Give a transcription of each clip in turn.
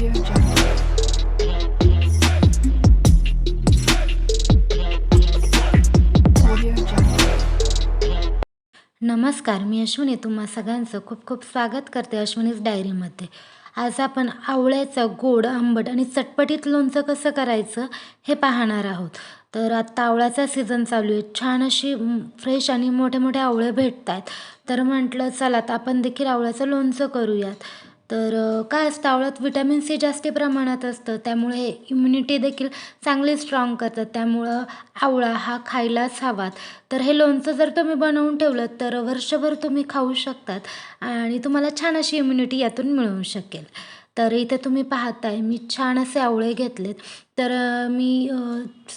नमस्कार मी अश्विनी. तुम्हा सगळ्यांचं खूप खूप स्वागत करते अश्विनीज डायरीमध्ये. आज आपण आवळ्याचं गोड आंबट आणि चटपटीत लोणचं कसं करायचं हे पाहणार आहोत. तर आत्ता आवळ्याचा सीझन चालू आहे. छान अशी फ्रेश आणि मोठे मोठे आवळे भेटत आहेत तर म्हटलं चला तर आपण देखील आवळ्याचं लोणचं करूयात. तर काय असतं आवळ्यात विटॅमिन सी जास्त प्रमाणात असतं त्यामुळे इम्युनिटी देखील चांगली स्ट्रॉंग करतात. त्यामुळं आवळा हा खायलाच हवात. तर हे लोणचं जर तुम्ही बनवून ठेवलं तर वर्षभर तुम्ही खाऊ शकतात आणि तुम्हाला छान अशी इम्युनिटी यातून मिळू शकेल. तर इथे तुम्ही पाहताय मी छान असे आवळे घेतलेत. तर मी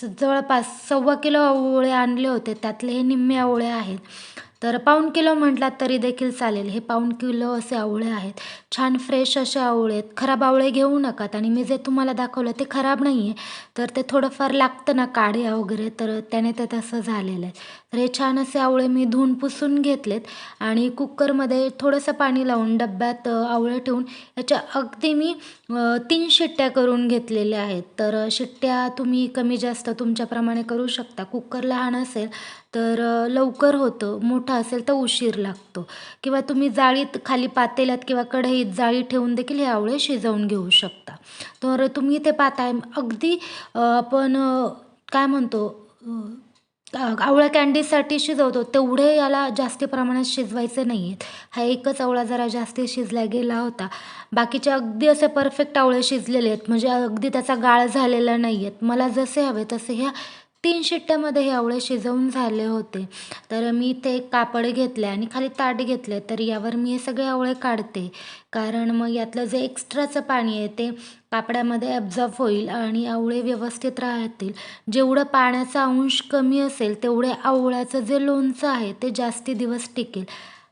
जवळपास सव्वा किलो आवळे आणले होते. त्यातले हे निम्मे आवळे आहेत. तर पाऊण किलो म्हटलात तरी देखील चालेल. हे पाऊण किलो असे आवळे आहेत. छान फ्रेश असे आवळे आहेत. खराब आवळे घेऊ नकात. आणि मी जे तुम्हाला दाखवलं ते खराब नाही आहे तर ते थोडंफार लागतं ना काड्या वगैरे तर त्याने ते तसं झालेलं आहे. तर हे छान असे आवळे मी धुवून पुसून घेतलेत आणि कुकरमध्ये थोडंसं पाणी लावून डब्यात आवळे ठेवून याच्या अगदी मी तीन शिट्ट्या करून घेतलेल्या आहेत. तर शिट्ट्या तुम्ही कमी जास्त तुमच्याप्रमाणे करू शकता. कुकर लहान असेल तर लवकर होतं मोठं असेल तर उशीर लागतो. किंवा तुम्ही जाळीत खाली पातेल्यात किंवा कढईत जाळी ठेवून देखील हे आवळे शिजवून घेऊ शकता. तर तुम्ही ते पाहताय अगदी आपण काय म्हणतो आवळा कँडीसाठी शिजवतो. तेवढे याला जास्ती प्रमाणात शिजवायचे नाही आहेत हा एकच आवळा जरा जास्ती शिजला गेला होता. बाकीचे अगदी असे परफेक्ट आवळे शिजलेले आहेत. म्हणजे अगदी त्याचा गाळ झालेला नाही आहेत मला जसे हवे तसे ह्या तीन शिट्ट्यामध्ये हे आवळे शिजवून झाले होते. तर मी ते एक कापड घेतले आणि खाली ताट घेतले. तर यावर मी हे सगळे आवळे काढते. कारण मग यातलं जे एक्स्ट्राचं पाणी आहे ते कापडामध्ये ॲब्झॉर्ब होईल आणि आवळे व्यवस्थित राहतील. जेवढं पाण्याचा अंश कमी असेल तेवढे आवळ्याचं जे लोणचं आहे ते जास्ती दिवस टिकेल.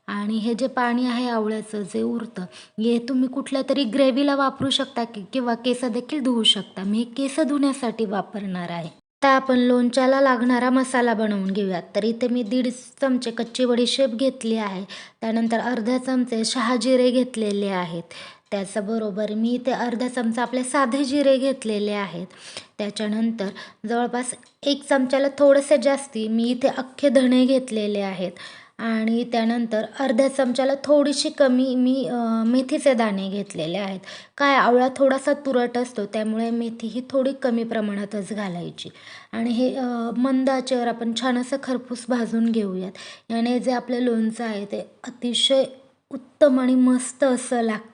आणि हे जे पाणी आहे आवळ्याचं जे उरतं हे तुम्ही कुठल्या तरी ग्रेव्हीला वापरू शकता की किंवा केस देखील धुवू शकता. मी हे केस धुण्यासाठी वापरणार आहे. आता आपण लोणच्याला लागणारा मसाला बनवून घेऊयात. तर इथे मी दीड चमचे कच्ची बडीशेप घेतली आहे. त्यानंतर अर्धा चमचे शहाजिरे घेतलेले आहेत. त्याचबरोबर मी इथे अर्धा चमचा आपले साधे जिरे घेतलेले आहेत. त्याच्यानंतर जवळपास एक चमच्याला थोडेसे जास्ती मी इथे अख्खे धणे घेतलेले आहेत. आणि त्यानंतर अर्ध्या चमच्याला थोडीशी कमी मी मेथीचे दाणे घेतलेले आहेत. काय आवळा थोडासा तुरट असतो त्यामुळे मेथी ही थोडी कमी प्रमाणातच घालायची. आणि हे मंद आचेवर आपण छान असं खरपूस भाजून घेऊयात. याने जे आपलं लोणचं आहे ते अतिशय उत्तम आणि मस्त असं लागतं.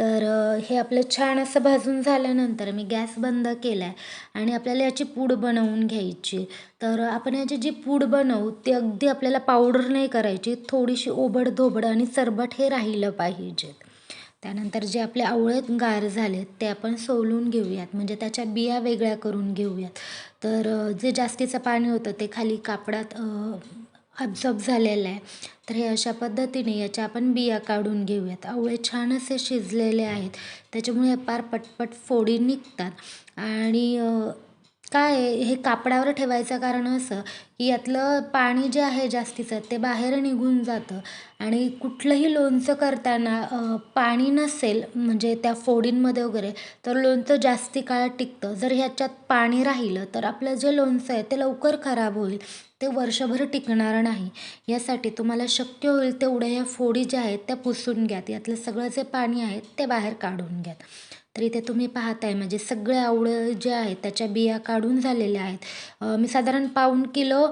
तर हे आपलं छान असं भाजून झाल्यानंतर मी गॅस बंद केला आहे आणि आपल्याला याची पूड बनवून घ्यायची. तर आपण याची जी पूड बनवू ती अगदी आपल्याला पावडर नाही करायची थोडीशी ओबड धोबड आणि सरबट हे राहिलं पाहिजे. त्यानंतर जे आपले आवळे गार झालेत ते आपण सोलून घेऊयात. म्हणजे त्याच्या बिया वेगळ्या करून घेऊयात. तर जे जास्तीचं पाणी होतं ते खाली कापडात ॲब्झॉर्ब झालेलं आहे. तर हे अशा पद्धतीने याच्या आपण बिया काढून घेऊयात. आवळे छान असे शिजलेले आहेत. त्याच्यामुळे पार पटपट फोडी निघतात. आणि काय हे कापडावर ठेवायचं कारण असं की यातलं पाणी जे आहे जास्तीचं ते बाहेर निघून जातं. आणि कुठलंही लोणचं करताना पाणी नसेल म्हणजे त्या फोडींमध्ये वगैरे तर लोणचं जास्ती काळ टिकतं. जर ह्याच्यात पाणी राहिलं तर आपलं जे लोणचं आहे ते लवकर खराब होईल. ते वर्षभर टिकणार नाही. यासाठी तुम्हाला शक्य होईल तेवढ्या ह्या फोडी ज्या आहेत त्या पुसून घ्यात. यातलं सगळं जे पाणी आहे ते बाहेर काढून घ्यात. तर इथे तुम्ही पाहताय म्हणजे सगळे आवळे जे आहेत त्याच्या बिया काढून झालेल्या आहेत. मी साधारण पाऊण किलो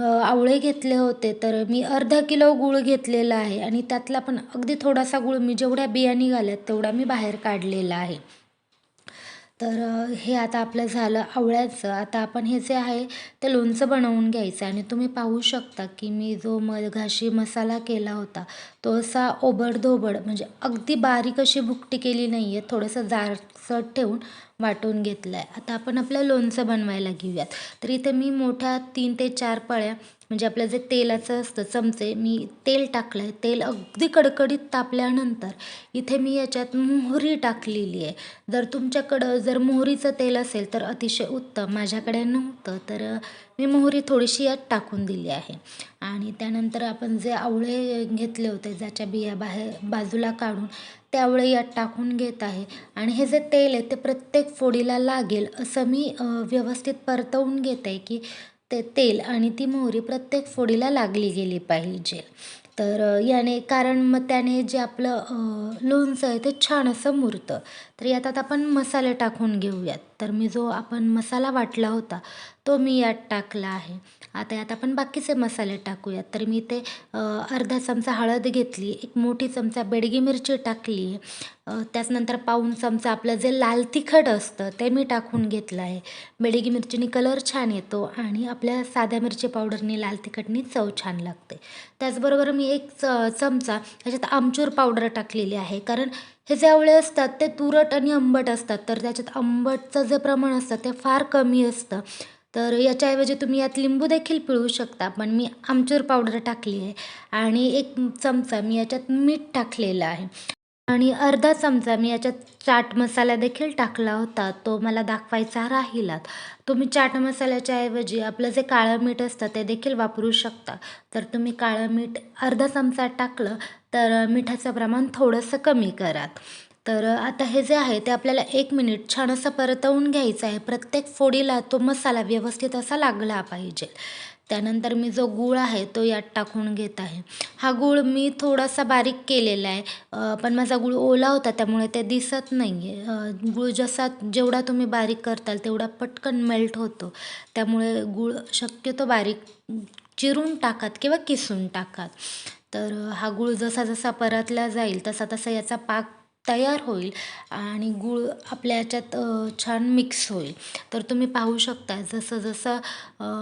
आवळे घेतले होते तर मी अर्धा किलो गूळ घेतलेला आहे आणि त्यातला पण अगदी थोडासा गुळ मी जेवढ्या बिया निघाल्यात तेवढा मी बाहेर काढलेला आहे. तर हे आता आपलं झालं आवळ्याचं. आता आपण हे जे आहे ते लोणचं बनवून घ्यायचं आणि तुम्ही पाहू शकता की मी जो मघाशी मसाला केला होता तो असा ओबडधोबड म्हणजे अगदी बारीक अशी भुकटी केली नाही आहे थोडंसं जारसट ठेवून वाटून घेतलं आहे आता आपण आपलं लोणचं बनवायला घेऊयात. तर इथे मी मोठ्या तीन ते चार पळ्या म्हणजे आपलं जे तेलाचं असतं चमचे मी तेल टाकलं आहे तेल अगदी कडकडीत तापल्यानंतर इथे मी याच्यात मोहरी टाकलेली आहे. जर तुमच्याकडं जर मोहरीचं तेल असेल तर अतिशय उत्तम. माझ्याकडे नव्हतं तर मी मोहरी थोडीशी यात टाकून दिली आहे. आणि त्यानंतर आपण जे आवळे घेतले होते ज्याच्या बिया बाहेर बाजूला काढून त्यावेळी यात टाकून घेत आहे. आणि हे जे तेल आहे ते प्रत्येक फोडीला लागेल असं मी व्यवस्थित परतवून घेत आहे की ते तेल आणि ती मोहरी प्रत्येक फोडीला लागली गेली पाहिजे. तर याने कारण मग त्याने जे आपलं लोणचं आहे ते छान असं मुरतं. तर यात आता आपण मसाले टाकून घेऊयात. तर मी जो आपण मसाला वाटला होता तो मी यात टाकला आहे. आता यात आपण बाकीचे मसाले टाकूयात. तर मी ते अर्धा चमचा हळद घेतली एक मोठी चमचा बेडगी मिरची टाकली आहे त्याचनंतर पाऊण चमचा आपलं जे लाल तिखट असतं ते मी टाकून घेतलं आहे. बेडगी मिरचीने कलर छान येतो आणि आपल्या साध्या मिरची पावडरनी लाल तिखटनी चव छान लागते. त्याचबरोबर मी एक च चमचा ह्याच्यात आमचूर पावडर टाकलेली आहे. कारण हे जे आवळे असतात ते तुरट आणि आंबट असतात. तर त्याच्यात आंबटचं जे प्रमाण असतं ते फार कमी असतं. तर याच्याऐवजी तुम्ही यात लिंबू देखील पिळू शकता. पण मी आमचूर पावडर टाकली आहे आणि एक चमचा मी याच्यात मीठ टाकलेलं आहे. आणि अर्धा चमचा मी याच्यात चाट मसाला देखील टाकला होता. तो मला दाखवायचा राहिलात. तुम्ही चाट मसाल्याच्या ऐवजी आपलं जे काळं मीठ असतं ते देखील वापरू शकता. तर तुम्ही काळं मीठ अर्धा चमचा टाकलं तर मिठाचं प्रमाण थोडंसं कमी करात. तर आता हे जे आहे ते आपल्याला एक मिनिट छान असं परतवून घ्यायचं आहे. प्रत्येक फोडीला तो मसाला व्यवस्थित असा लागला पाहिजे. त्यानंतर मी जो गूळ आहे तो यात टाकून घेत आहे. हा गूळ मी थोडासा बारीक केलेला आहे. पण माझा गूळ ओला होता त्यामुळे ते दिसत नाही आहे गूळ जसा जेवढा तुम्ही बारीक करताल तेवढा पटकन मेल्ट होतो. त्यामुळे गूळ शक्यतो बारीक चिरून टाकात किंवा किसून टाकात. तर हा गूळ जसा जसा परतला जाईल तसा तसा याचा पाक तयार होईल आणि गूळ आपल्या याच्यात छान मिक्स होईल. तर तुम्ही पाहू शकता जसं जसं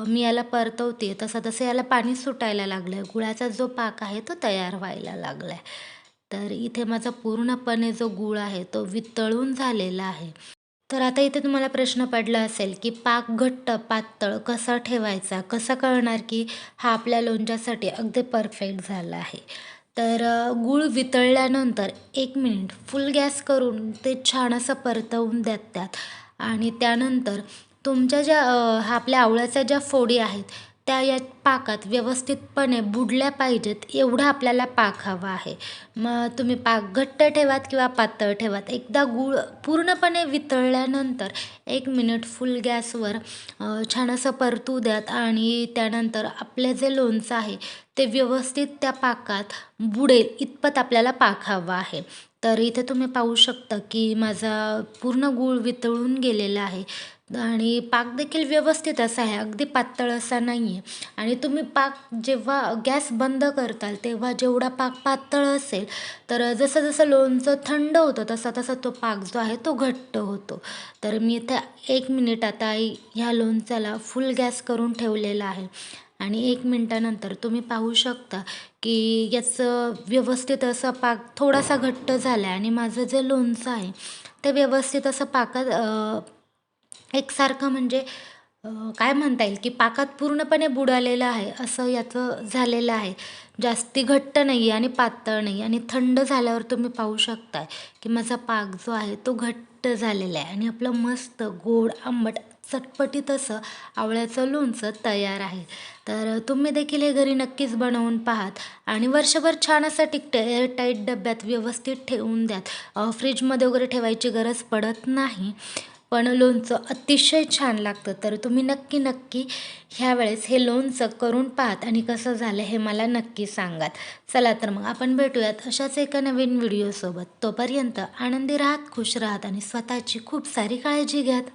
मी याला परतवते तसं तसं याला पाणी सुटायला लागलं आहे गुळाचा जो पाक आहे तो तयार व्हायला लागला आहे तर इथे माझा पूर्णपणे जो गूळ आहे तो वितळून झालेला आहे. तर आता इथे तुम्हाला प्रश्न पडला असेल की पाक घट्ट पातळ कसा ठेवायचा? कसं कळणार की हा आपल्या लोणच्यासाठी अगदी परफेक्ट झाला आहे? तर गूळ वितळल्यानंतर एक मिनिट फुल गॅस करून ते छान असं परतवून देतात. त्यात आणि त्यानंतर तुमच्या ज्या हा आपल्या आवळ्याच्या ज्या फोडी आहेत त्या या पाकात व्यवस्थितपणे बुडल्या पाहिजेत एवढा आपल्याला पाक हवा आहे. मग तुम्ही पाक घट्ट ठेवात किंवा पातळ ठेवात? एकदा गूळ पूर्णपणे वितळल्यानंतर एक मिनिट फुल गॅसवर छान असं परतू द्यात आणि त्यानंतर आपले जे लोणचं आहे ते व्यवस्थित त्या पाकात बुडेल इतपत आपल्याला पाक हवा आहे. तर इथे तुम्ही पाहू शकता की माझा पूर्ण गूळ वितळून गेलेला आहे. आणि पाक देखील व्यवस्थित असा आहे अगदी पातळ असा नाही आहे आणि तुम्ही पाक जेव्हा गॅस बंद करताल तेव्हा जेवढा पाक पातळ असेल तर जसं जसं लोणचं थंड होतं तसा तसा तो पाक जो आहे तो घट्ट होतो. तर मी इथे एक मिनिट आता ह्या लोणच्याला फुल गॅस करून ठेवलेला आहे. आणि एक मिनटानंतर तुम्ही पाहू शकता की याचं व्यवस्थित असं पाक थोडासा घट्ट झाला आहे आणि माझं जे लोणचं आहे ते व्यवस्थित असं पाकात एकसारखं म्हणजे काय म्हणता येईल की पाकात पूर्णपणे बुडालेलं आहे असं याचं झालेलं आहे. जास्ती घट्ट नाही आहे आणि पातळ नाही आणि थंड झाल्यावर तुम्ही पाहू शकताय की माझा पाक जो आहे तो घट्ट झालेला आहे आणि आपलं मस्त गोड आंबट चटपटीत असं आवळ्याचं लोणचं तयार आहे. तर तुम्ही देखील हे घरी नक्कीच बनवून पाहात आणि वर्षभर छान असं टिकतं एअरटाईट डब्यात व्यवस्थित ठेवून द्यात. फ्रीजमध्ये वगैरे ठेवायची गरज पडत नाही. पण लोणचं अतिशय छान लागतं. तर तुम्ही नक्की नक्की ह्यावेळेस हे लोणचं करून पाहात आणि कसं झालं हे मला नक्की सांगात. चला तर मग आपण भेटूयात अशाच एका नवीन व्हिडिओसोबत तोपर्यंत आनंदी राहात खुश राहात आणि स्वतःची खूप सारी काळजी घ्यात.